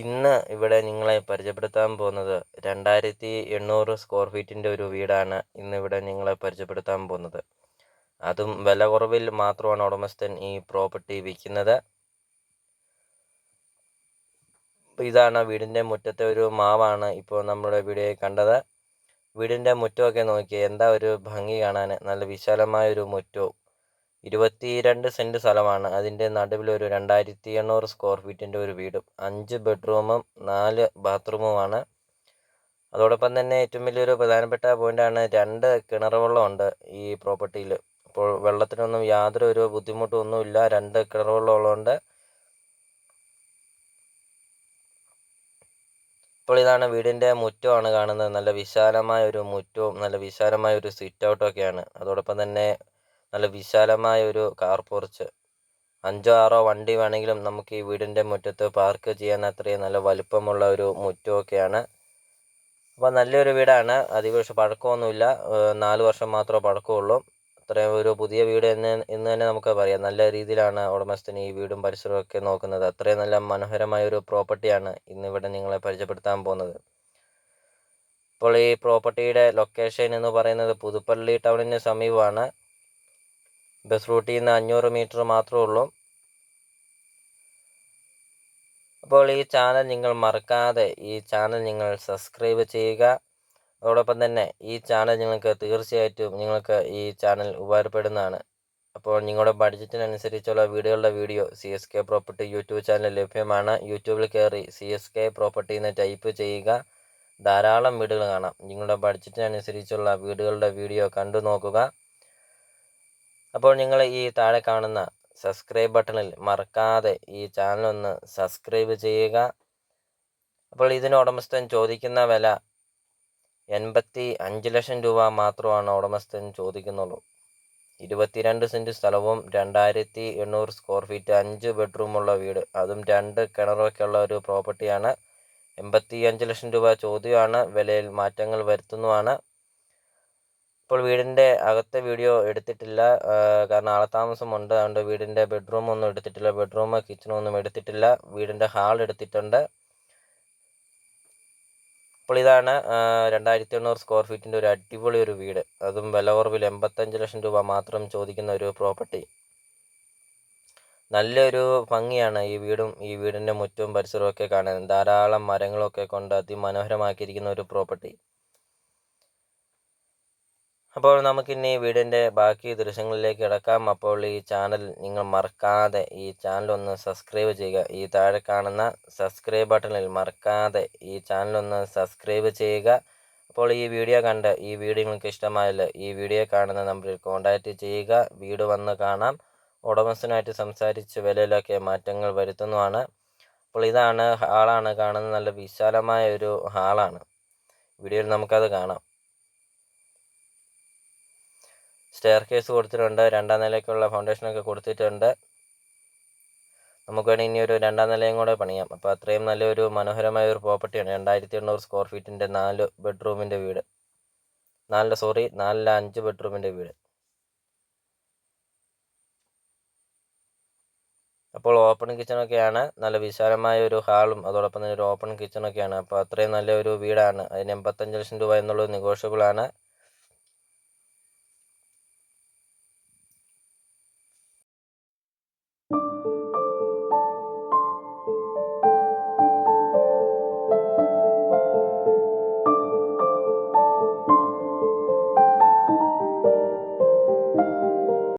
ഇന്ന് ഇവിടെ നിങ്ങളെ പരിചയപ്പെടുത്താൻ പോകുന്നത് രണ്ടായിരത്തി എണ്ണൂറ് സ്ക്വയർ ഫീറ്റിന്റെ ഒരു വീടാണ് ഇന്നിവിടെ നിങ്ങളെ പരിചയപ്പെടുത്താൻ പോകുന്നത്. അതും വില കുറവിൽ മാത്രമാണ് ഉടമസ്ഥൻ ഈ പ്രോപ്പർട്ടി വിൽക്കുന്നത്. ഇതാണ് വീടിന്റെ മുറ്റത്തെ ഒരു മാവാണ് ഇപ്പോൾ നമ്മുടെ വീഡിയോയിൽ കണ്ടത്. വീടിന്റെ മുറ്റമൊക്കെ നോക്കി എന്താ ഒരു ഭംഗി കാണാൻ നല്ല വിശാലമായ ഒരു മുറ്റവും ഇരുപത്തിരണ്ട് സെന്റ് സ്ഥലമാണ്. അതിന്റെ നടുവിൽ ഒരു രണ്ടായിരത്തി എണ്ണൂറ് സ്ക്വയർ ഫീറ്റിന്റെ ഒരു വീടും അഞ്ച് ബെഡ്റൂമും നാല് ബാത്റൂമുമാണ് അതോടൊപ്പം തന്നെ ഏറ്റവും വലിയൊരു പ്രധാനപ്പെട്ട പോയിന്റാണ് രണ്ട് കിണർ വെള്ളമുണ്ട് ഈ പ്രോപ്പർട്ടിയിൽ ഇപ്പോൾ വെള്ളത്തിനൊന്നും യാതൊരു ഒരു ബുദ്ധിമുട്ടും ഒന്നുമില്ല. രണ്ട് കിണർ വെള്ളം ഉള്ളതുകൊണ്ട് ഇപ്പോൾ ഇതാണ് വീടിന്റെ മുറ്റമാണ് കാണുന്നത്. നല്ല വിശാലമായ ഒരു മുറ്റവും നല്ല വിശാലമായ ഒരു സിറ്റ് ഔട്ടും ഒക്കെയാണ് അതോടൊപ്പം തന്നെ നല്ല വിശാലമായ ഒരു കാർ പോർച്ച്. അഞ്ചോ ആറോ വണ്ടി വേണമെങ്കിലും നമുക്ക് ഈ വീടിന്റെ മുറ്റത്ത് പാർക്ക് ചെയ്യാൻ അത്രയും നല്ല വലുപ്പമുള്ള ഒരു മുറ്റമൊക്കെയാണ്. അപ്പോൾ നല്ലൊരു വീടാണ്. അധികം പഴക്കമൊന്നുമില്ല. നാല് വർഷം മാത്രമേ പഴക്കമുള്ളൂ. അത്രയും ഒരു പുതിയ വീട് എന്ന് എന്ന് തന്നെ നമുക്ക് പറയാം. നല്ല രീതിയിലാണ് ഉടമസ്ഥന് ഈ വീടും പരിസരവും ഒക്കെ നോക്കുന്നത്. അത്രയും നല്ല മനോഹരമായ ഒരു പ്രോപ്പർട്ടിയാണ് ഇന്നിവിടെ നിങ്ങളെ പരിചയപ്പെടുത്താൻ പോകുന്നത്. അപ്പോൾ ഈ പ്രോപ്പർട്ടിയുടെ ലൊക്കേഷൻ എന്ന് പറയുന്നത് പുതുപ്പള്ളി ടൗണിന് സമീപമാണ്. ബസ് റൂട്ടിൽ നിന്ന് അഞ്ഞൂറ് മീറ്റർ മാത്രമേ ഉള്ളൂ. അപ്പോൾ ഈ ചാനൽ നിങ്ങൾ മറക്കാതെ ഈ ചാനൽ നിങ്ങൾ സബ്സ്ക്രൈബ് ചെയ്യുക. അതോടൊപ്പം തന്നെ ഈ ചാനൽ നിങ്ങൾക്ക് തീർച്ചയായിട്ടും നിങ്ങൾക്ക് ഈ ചാനൽ ഉപകാരപ്പെടുന്നതാണ്. അപ്പോൾ നിങ്ങളുടെ ബഡ്ജറ്റിനനുസരിച്ചുള്ള വീഡിയോകളുടെ video C S K property YouTube channel ലഭ്യമാണ്. യൂട്യൂബിൽ കയറി സി എസ് കെ പ്രോപ്പർട്ടി എന്ന് ടൈപ്പ് ചെയ്യുക. ധാരാളം വീടുകൾ കാണാം. നിങ്ങളുടെ ബഡ്ജറ്റിനനുസരിച്ചുള്ള വീടുകളുടെ വീഡിയോ കണ്ടു നോക്കുക. അപ്പോൾ നിങ്ങൾ ഈ താഴെ കാണുന്ന സബ്സ്ക്രൈബ് ബട്ടണിൽ മറക്കാതെ ഈ ചാനൽ ഒന്ന് സബ്സ്ക്രൈബ് ചെയ്യുക. അപ്പോൾ ഇതിന് ഉടമസ്ഥൻ ചോദിക്കുന്ന വില എൺപത്തി അഞ്ച് ലക്ഷം രൂപ മാത്രമാണ് ഉടമസ്ഥൻ ചോദിക്കുന്നുള്ളൂ. ഇരുപത്തിരണ്ട് സെന്റ് സ്ഥലവും രണ്ടായിരത്തി എണ്ണൂറ് സ്ക്വയർ ഫീറ്റ് അഞ്ച് ബെഡ്റൂമുള്ള വീട്. അതും രണ്ട് കിണറൊക്കെ ഉള്ള ഒരു പ്രോപ്പർട്ടിയാണ് എൺപത്തി അഞ്ച് ലക്ഷം രൂപ ചോദ്യമാണ്. വിലയിൽ മാറ്റങ്ങൾ വരുത്തുന്നതാണ് ഇപ്പോൾ വീടിന്റെ അകത്തെ വീഡിയോ എടുത്തിട്ടില്ല. കാരണം ആളത്താമസമുണ്ട് അതുകൊണ്ട് വീടിന്റെ ബെഡ്റൂം ഒന്നും എടുത്തിട്ടില്ല. ബെഡ്റൂം കിച്ചണും ഒന്നും എടുത്തിട്ടില്ല. വീടിന്റെ ഹാൾ എടുത്തിട്ടുണ്ട്. അപ്പോൾ ഇതാണ് രണ്ടായിരത്തി എണ്ണൂറ് സ്ക്വയർ ഫീറ്റിന്റെ ഒരു അടിപൊളി ഒരു വീട്. അതും വില കുറവിൽ എൺപത്തഞ്ച് ലക്ഷം രൂപ മാത്രം ചോദിക്കുന്ന ഒരു പ്രോപ്പർട്ടി. നല്ലൊരു ഭംഗിയാണ് ഈ വീടും ഈ വീടിന്റെ മുറ്റവും പരിസരവും ഒക്കെ കാണാൻ ധാരാളം മരങ്ങളൊക്കെ കൊണ്ട് അതിമനോഹരമാക്കിയിരിക്കുന്ന ഒരു പ്രോപ്പർട്ടി. അപ്പോൾ നമുക്കിനി വീടിന്റെ ബാക്കി ദൃശ്യങ്ങളിലേക്ക് കിടക്കാം. അപ്പോൾ ഈ ചാനൽ നിങ്ങൾ മറക്കാതെ ഈ ചാനൽ ഒന്ന് സബ്സ്ക്രൈബ് ചെയ്യുക. ഈ താഴെ കാണുന്ന സബ്സ്ക്രൈബ് ബട്ടണിൽ മറക്കാതെ ഈ ചാനൽ ഒന്ന് സബ്സ്ക്രൈബ് ചെയ്യുക. അപ്പോൾ ഈ വീഡിയോ കണ്ട് ഈ വീഡിയോ നിങ്ങൾക്ക് ഇഷ്ടമായാൽ ഈ വീഡിയോ കാണുന്ന നമ്പറിൽ കോൺടാക്റ്റ് ചെയ്യുക. വീട് വന്ന് കാണാം. ഉടമസ്ഥനായിട്ട് സംസാരിച്ച് വിലയിലൊക്കെ മാറ്റങ്ങൾ വരുത്തുന്നതാണ്. അപ്പോൾ ഇതാണ് ഹാളാണ് കാണുന്നത്. നല്ല വിശാലമായ ഒരു ഹാളാണ് വീഡിയോയിൽ നമുക്കത് കാണാം. സ്റ്റെയർ കേസ് കൊടുത്തിട്ടുണ്ട്. രണ്ടാം നിലയ്ക്കുള്ള ഫൗണ്ടേഷനൊക്കെ കൊടുത്തിട്ടുണ്ട്. നമുക്ക് വേണമെങ്കിൽ ഇനി ഒരു രണ്ടാം നിലയും കൂടെ പണിയാം. അപ്പോൾ അത്രയും നല്ലൊരു മനോഹരമായ ഒരു പ്രോപ്പർട്ടിയാണ് രണ്ടായിരത്തി എണ്ണൂറ് സ്ക്വയർ ഫീറ്റിന്റെ നാല് ബെഡ്റൂമിന്റെ വീട്. നാല് സോറി നാലില അഞ്ച് ബെഡ്റൂമിന്റെ വീട്. അപ്പോൾ ഓപ്പൺ കിച്ചണൊക്കെയാണ് നല്ല വിശാലമായ ഒരു ഹാളും അതോടൊപ്പം തന്നെ ഒരു ഓപ്പൺ കിച്ചണൊക്കെയാണ് അപ്പോൾ അത്രയും നല്ലൊരു വീടാണ്. അതിന് എൺപത്തഞ്ച് ലക്ഷം രൂപ എന്നുള്ളത് നെഗോഷ്യബിൾ ആണ്.